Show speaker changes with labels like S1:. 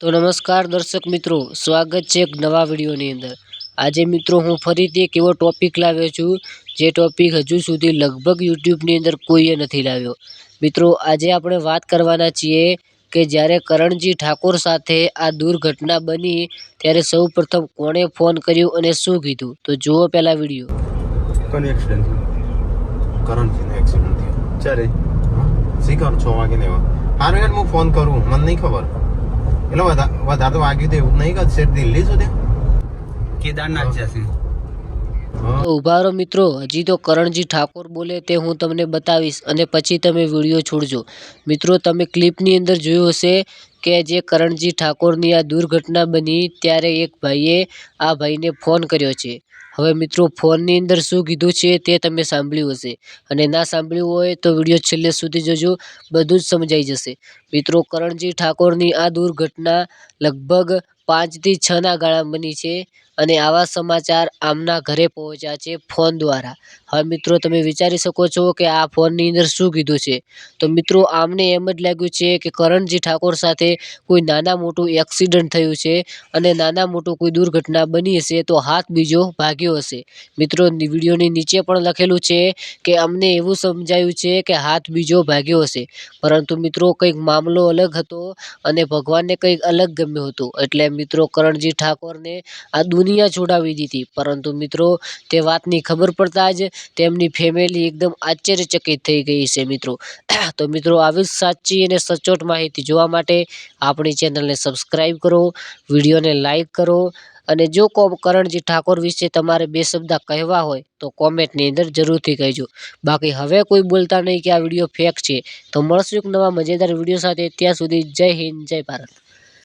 S1: તો નમસ્કાર દર્શક મિત્રો, સ્વાગત છે એક નવા વિડીયોની અંદર. આજે મિત્રો હું ફરીથી એક એવો ટોપિક લાવ્યો છું, જે ટોપિક હજુ સુધી લગભગ યુટ્યુબની અંદર કોઈએ નથી લાવ્યો. મિત્રો, આજે આપણે વાત કરવાના છીએ કે જ્યારે કરણજી ઠાકોર સાથે આ દુર્ઘટના બની, ત્યારે સૌ પ્રથમ કોણે ફોન કર્યો અને શું કીધું? તો જુઓ પહેલાં વીડિયો.
S2: કરણજીનો એક્સિડન્ટ થયો.
S3: ચારે
S2: શીખર છ વાગે ને હારું યાર, હું ફોન કરું. મને નહીં ખબર. એટલે વધારે તો વાગ્યું તો એવું નહીં કે શેઠ દિલ્હી સુધી?
S3: કેદારનાથ જશે
S1: ઊભા રહો મિત્રો હજી તો કરણજી ઠાકોર બોલે તે હું તમને બતાવીશ અને પછી તમે વીડિયો છોડજો. મિત્રો તમે ક્લિપની અંદર જોયું હશે કે જે કરણજી ઠાકોરની આ દુર્ઘટના બની ત્યારે એક ભાઈએ આ ભાઈને ફોન કર્યો છે. હવે મિત્રો, ફોનની અંદર શું કીધું છે તે તમે સાંભળ્યું હશે. અને ના સાંભળ્યું હોય તો વીડિયો છેલ્લે સુધી જોજો, બધું જ સમજાઈ જશે. મિત્રો, કરણજી ઠાકોરની આ દુર્ઘટના લગભગ પાંચથી છના ગાળામાં બની છે અને આવા સમાચાર આમના ઘરે પહોંચ્યા છે ફોન દ્વારા. હવે મિત્રો, તમે વિચારી શકો છો કે આ ફોનની અંદર શું કીધું છે? તો મિત્રો, આમને એમ જ લાગ્યું છે કે કરણજી ઠાકોર સાથે કોઈ નાના મોટું એક્સિડન્ટ થયું છે અને નાના મોટું કોઈ દુર્ઘટના બની હશે તો હાથ બીજો ભાગ્યો હશે. મિત્રો વિડીયોની નીચે પણ લખેલું છે કે અમને એવું સમજાયું છે કે હાથ બીજો ભાગ્યો હશે. પરંતુ મિત્રો, કંઈક મામલો અલગ હતો અને ભગવાનને કંઈક અલગ ગમ્યું હતું. એટલે મિત્રો કરણજી ઠાકોરને આ દુનિયા છોડાવી દીધી. પરંતુ મિત્રો, તે વાતની ખબર પડતાં જ તેમની ફેમિલી એકદમ આશ્ચર્યચકિત થઈ ગઈ છે મિત્રો. તો મિત્રો, આવી સાચી અને સચોટ માહિતી જોવા માટે આપણી ચેનલને સબસ્ક્રાઈબ કરો, વિડીયોને લાઈક કરો અને જો કો કરણજી ઠાકોર વિશે તમારે બે શબ્દ કહેવા હોય, તો કોમેન્ટની અંદર જરૂરથી કહેજો. બાકી હવે કોઈ બોલતા નહીં કે આ વીડિયો ફેક છે. તો મળશું એક નવા મજેદાર વીડિયો સાથે. ત્યાં સુધી જય હિન્દ, જય ભારત.